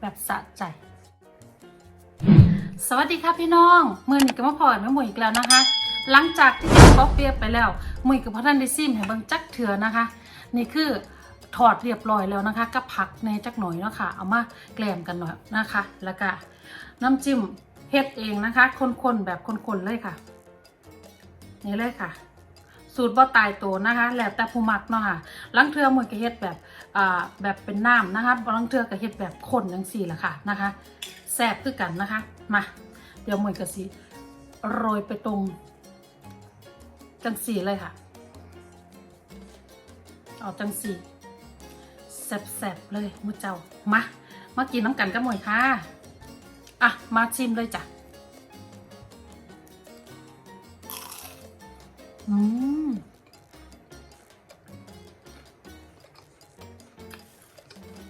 แบบสะใจ สวัสดีค่ะพี่น้องมือนี้ก็มาพอแม่หมวยอีกแล้วนะคะ หลังจากที่กินป๊อปเปียกไปแล้วหมวยกับพ่อท่านได้ซิมให้เบิ่งจักเถือนะคะ นี่คือถอดเรียบร้อยแล้วนะคะก็พักในจักหน่อยเนาะค่ะเอามาแกล้มกันหน่อยนะคะ แล้วก็น้ำจิ้มเฮ็ดเองนะคะ คนๆแบบคนๆเลยค่ะ นี่เลยค่ะ สูตรบ่ตายตัวนะคะ แล้วแต่ผู้มักเนาะค่ะลังเทือหมวยก็เฮ็ดแบบ แบบเป็นน้ำนะคะลังเทือก็เฮ็ดแบบข้นจังสี่ละค่ะนะคะแซ่บคือกันนะคะมาเดี๋ยวมวยก็สิโรยไปตรงจังสี่เลยค่ะเอาจังสี่แซ่บๆเลยมือเจ้ามามากินน้ำกันกับมวยค่ะอะมาชิมเลยจ้ะอืม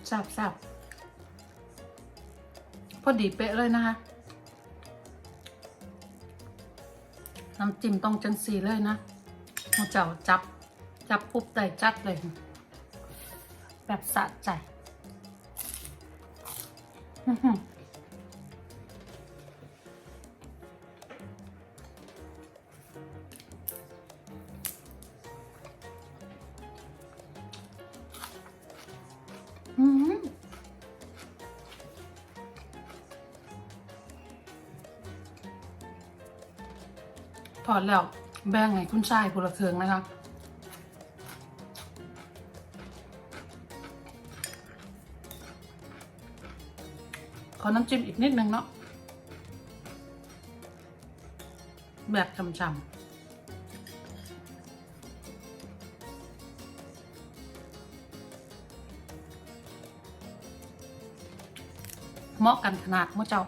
แซ่บแซ่บพอดีเป๊ะเลยนะคะ น้ำจิ้มต้องจังสีเลยนะมูเจ้าจับ จับปุ๊บได้จัดเลย แบบสะใจ อือหือ ดแล้ว แบ่งให้คุณชายพลเคืองนะคะขอน้ำจิ้มอีกนิดนึงเนาะแบบช่ำๆเหมาะกันขนาดมื่อเจ้า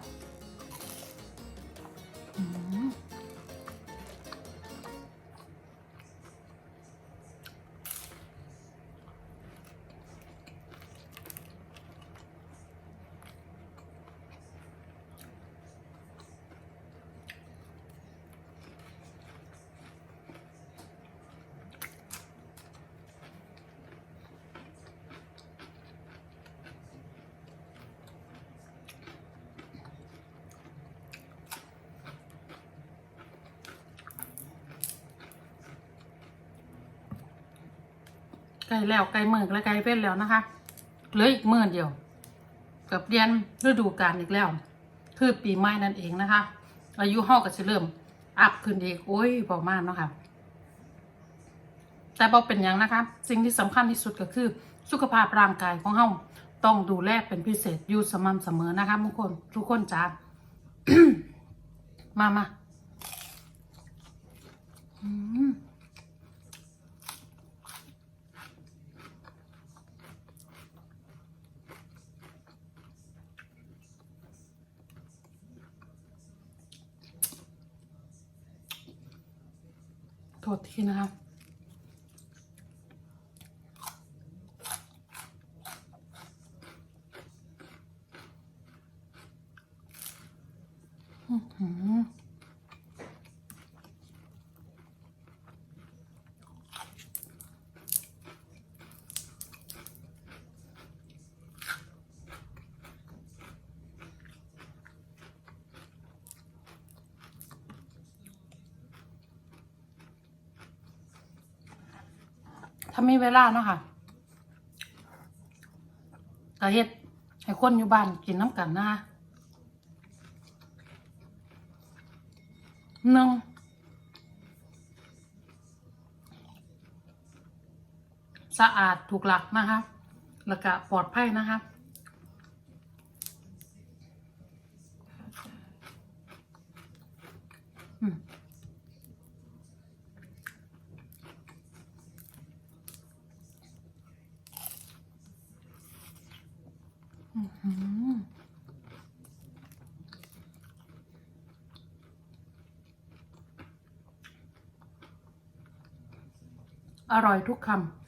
ใกล้แล้วใกล้มือและใกล้เป็นแล้วนะคะเหลืออีกมือเดียว กับเรียนฤดูกาลอีกแล้ว คือปีใหม่นั่นเองนะคะ อายุห้าก็จะเริ่ม อัพขึ้นอีกโอ้ยประมาณเนาะค่ะแต่พอกเป็นอย่างนะคะ สิ่งที่สำคัญที่สุดก็คือ สุขภาพร่างกายของเฮาต้องดูแลเป็นพิเศษอยู่สม่ำเสมอนะคะทุกคนทุกคนจ้ามามาอืม ษทีนะคะอือหือ ถ้ามีเวลาเนาะค่ะก็เฮ็ดให้คนอยู่บ้านกินน้ำกันนะคะหนึ่งสะอาดถูกหลักนะคะแล้วก็ปลอดภัยนะคะ อร่อยทุกคำ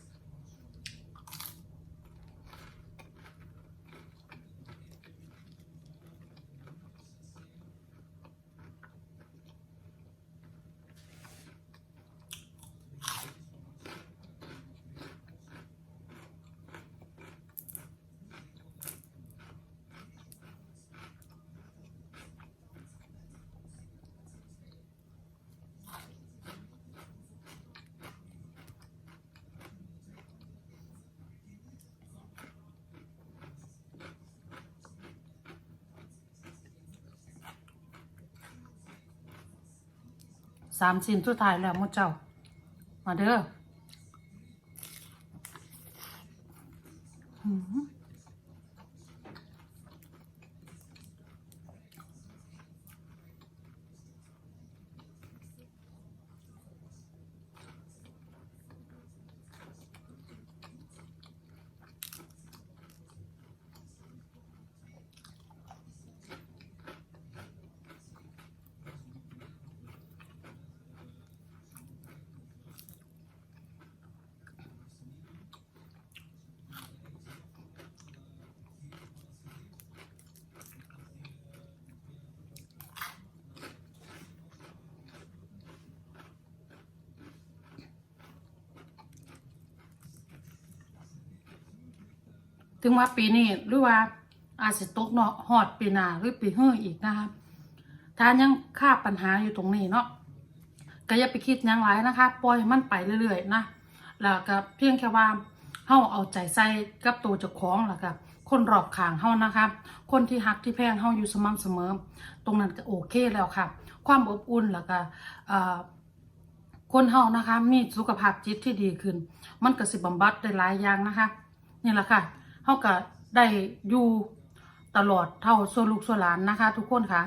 สามสินสุดท้ายแล้วหมดเจ้า มาเด้อ ถึงว่าปีนี้หรือว่าอาจจะตกเนาะฮอดปีหน้าหรือปีเฮืออีกนะคะถ้ายังค่าปัญหาอยู่ตรงนี้เนาะก็อย่าไปคิดยังหลายนะคะ ปล่อยมันไปเรื่อยๆนะแล้วก็เพียงแค่ว่าเฮาเอาใจใส่กับตัวเจ้าของแล้วก็คนรอบข้างเฮานะคะคนที่ฮักที่แพงเฮาอยู่สม่ำเสมอ ตรงนั้นก็โอเคแล้วค่ะ ความอบอุ่นแล้วก็คนเฮานะคะ มีสุขภาพจิตที่ดีขึ้น มันก็สิบำบัดได้หลายอย่างนะคะ นี่แหละค่ะ เฮาก็ได้อยู่ตลอดเท่าส่วนลูกส่วนหลานนะคะ ทุกคนค่ะ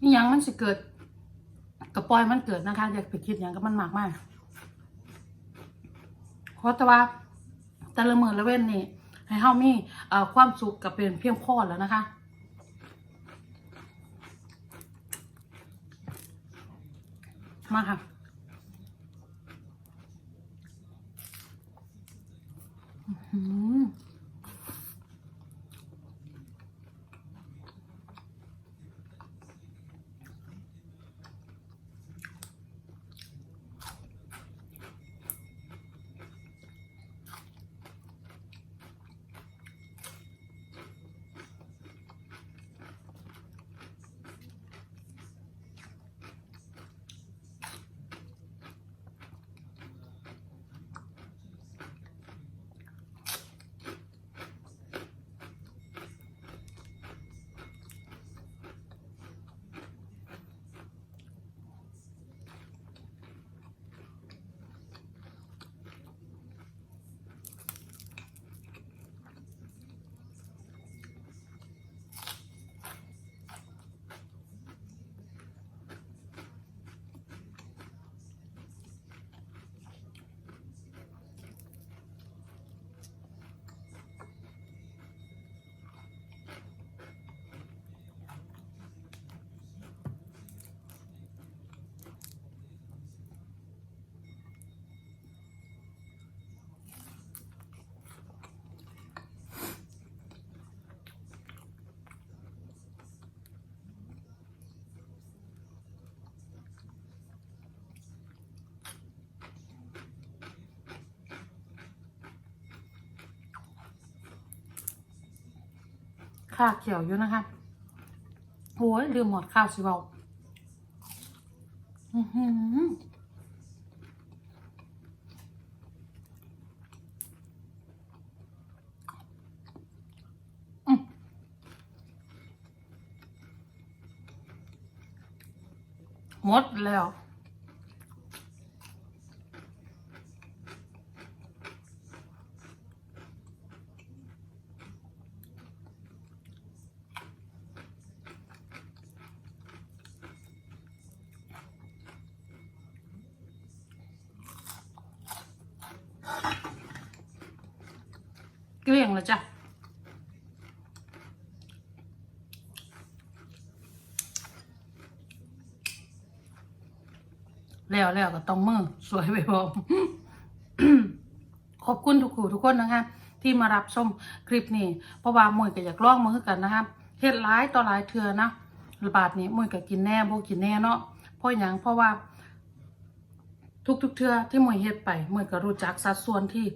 นี่ยังมันสิเกิดกับปล่อยมันเกิดนะคะ อยากไปคิดอย่างกับมันมากมากเพราะแต่ว่าต่ละมือละเว้นนี่ ให้เฮามีความสุขกับเป็นเพียงพอแล้วนะคะมาค่ะ อื้าเขียวอยู่นะคะโอ้ยลืมหมดข้าวสิเบาอือหืออืมหมดแล้ว เกลี้ยงแล้วจ้ะแล้วแล้วก็ต้องมือสวยไปพร้อมขอบคุณทุกคู่ทุกคนนะคะที่มารับชมคลิปนี้เพราะว่ามวยก็อยากลองมือกันนะคะเฮ็ดหลายต่อหลายเทือนะระบาดนี้มวยก็กินแน่บ่กินแน่เนาะเพราะหยังเพราะว่า ทุกๆเทือที่มวยเฮ็ดไปมวยก็รู้จักสัดส่วนที่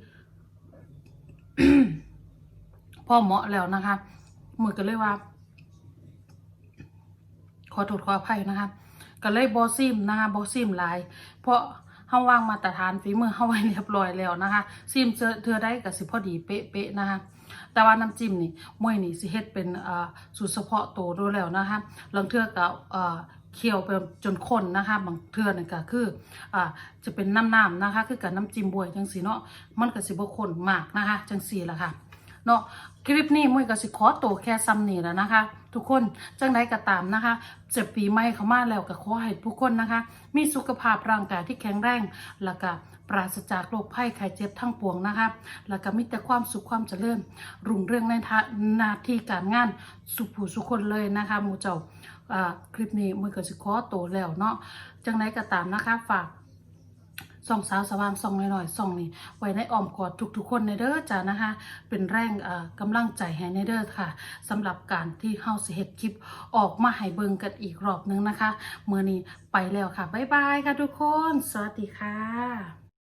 พอเหมาะแล้วนะคะมือก็เลยว่า ขอโทษขออภัยนะคะก็เลยบอซิมนะคะบอซิมหลาย เพราะเฮาวางมาตรฐานฝีมือเฮาไว้เรียบร้อยแล้วนะคะ ซิมเจอเธอได้กับสิพอดีเป๊ะๆนะคะแต่ว่าน้ำจิ้มนี่มวยนี่สิเฮ็ดเป็นอ่าสูตรเฉพาะตัวด้วยแล้วนะคะลางเทื่อก็อ่าเคี่ยวไปจนข้นนะคะบางเทือนี่ก็คืออ่าจะเป็นน้ำๆนะคะ คือกับน้ำจิ้มบวยจังสีเนาะมันก็สิบ่ข้นมากนะคะ จังสีละค่ะ เนาะคลิปนี้มุ้ยก็สิขอตัวแค่ซ้ำนี่แหล้วนะคะ ทุกคนจังไดก็ตามนะคะเจ็บปีใหม่เข้ามาแล้วก็ขอให้ทุกคนนะคะ มีสุขภาพร่างกายที่แข็งแรงแล้วก็ปราศจากโรคภัยไข้เจ็บทั้งปวงนะคะ แล้วก็มีแต่ความสุขความเจริญ รุ่งเรืองในทาหนาที่การงานสุขผู้สุขคนเลยนะคะมูเจ้าคลิปนี้มุ้ยก็สิขอตัวแล้วเนาะจังไดก็ตามนะคะ ฝาก ส่องสาวสว่างส่องหน่อยๆส่องนี่ไว้ในอ้อมกอดทุกๆคนในเด้อจ้านะคะ เป็นแรงเอ่อกำลังใจให้ในเด้อค่ะสำหรับการที่เฮาสิเฮ็ดคลิปออกมาให้เบิ่งกันอีกรอบนึงนะคะมื้อนี้ไปแล้วค่ะบ๊ายบายค่ะทุกคน สวัสดีค่ะ